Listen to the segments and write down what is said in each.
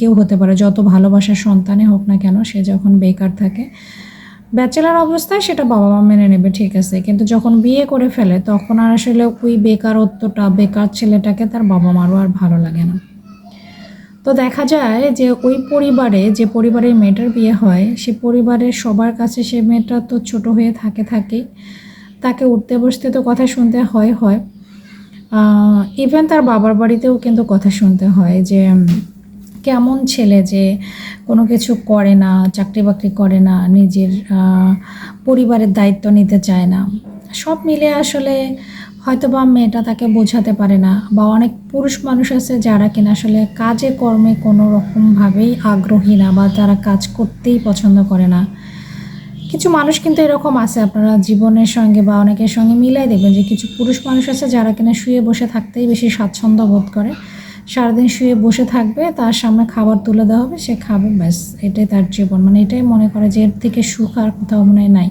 কেউ হতে পারে, যত ভালোবাসার সন্তানে হোক না কেন, সে যখন বেকার থাকে, ব্যাচেলার অবস্থায় সেটা বাবা মা মেনে নেবে, ঠিক আছে। কিন্তু যখন বিয়ে করে ফেলে, তখন আর আসলে ওই বেকারত্বটা, বেকার ছেলেটাকে তার বাবা মারও আর ভালো লাগে না। তো দেখা যায় যে ওই পরিবারে, যে পরিবারে মেয়েটার বিয়ে হয়, সে পরিবারের সবার কাছে সে মেয়েটা তো ছোট হয়ে থাকে থাকেই, তাকে উঠতে বসতে তো কথা শুনতে হয় হয়। ইভেন তার বাবার বাড়িতেও কিন্তু কথা শুনতে হয় যে কেমন ছেলে যে কোনো কিছু করে না, চাকরি বাকরি করে না, নিজের পরিবারের দায়িত্ব নিতে চায় না। সব মিলে আসলে হয়তো বা মেয়েটা তাকে বোঝাতে পারে না বা অনেক পুরুষ মানুষ আছে যারা কিনা আসলে কাজে কর্মে কোনো রকমভাবেই আগ্রহী না বা তারা কাজ করতেই পছন্দ করে না। কিছু মানুষ কিন্তু এরকম আছে, আপনারা জীবনের সঙ্গে বা অনেকের সঙ্গে মিলাই দেখবেন যে কিছু পুরুষ মানুষ আছে যারা কিনা শুয়ে বসে থাকতেই বেশি স্বাচ্ছন্দ্য বোধ করে। সারাদিন শুয়ে বসে থাকবে, তার সামনে খাবার তুলে দেওয়া হবে, সে খাবে, ব্যাস, এটাই তার জীবন। মানে এটাই মনে করে যে এর থেকে সুখ আর কোথাও মনে নাই।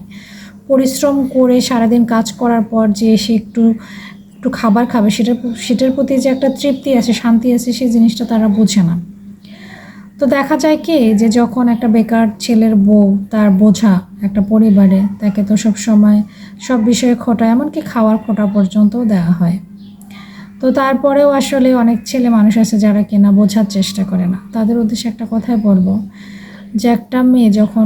পরিশ্রম করে সারাদিন কাজ করার পর যে সে একটু একটু খাবার খাবে, সেটার সেটার প্রতি যে একটা তৃপ্তি আছে, শান্তি আছে সেই জিনিসটা তারা বোঝে না। তো দেখা যায় কি, যে যখন একটা বেকার ছেলের বউ তার বোঝা একটা পরিবারে, তাকে তো সব সময় সব বিষয়ে খোটা এমনকি খাওয়ার খোটা পর্যন্তও দেওয়া হয়। তো তারপরেও আসলে অনেক ছেলে মানুষ আছে যারা কিনা বোঝার চেষ্টা করে না। তাদের উদ্দেশ্যে একটা কথাই বলব যে, একটা মেয়ে যখন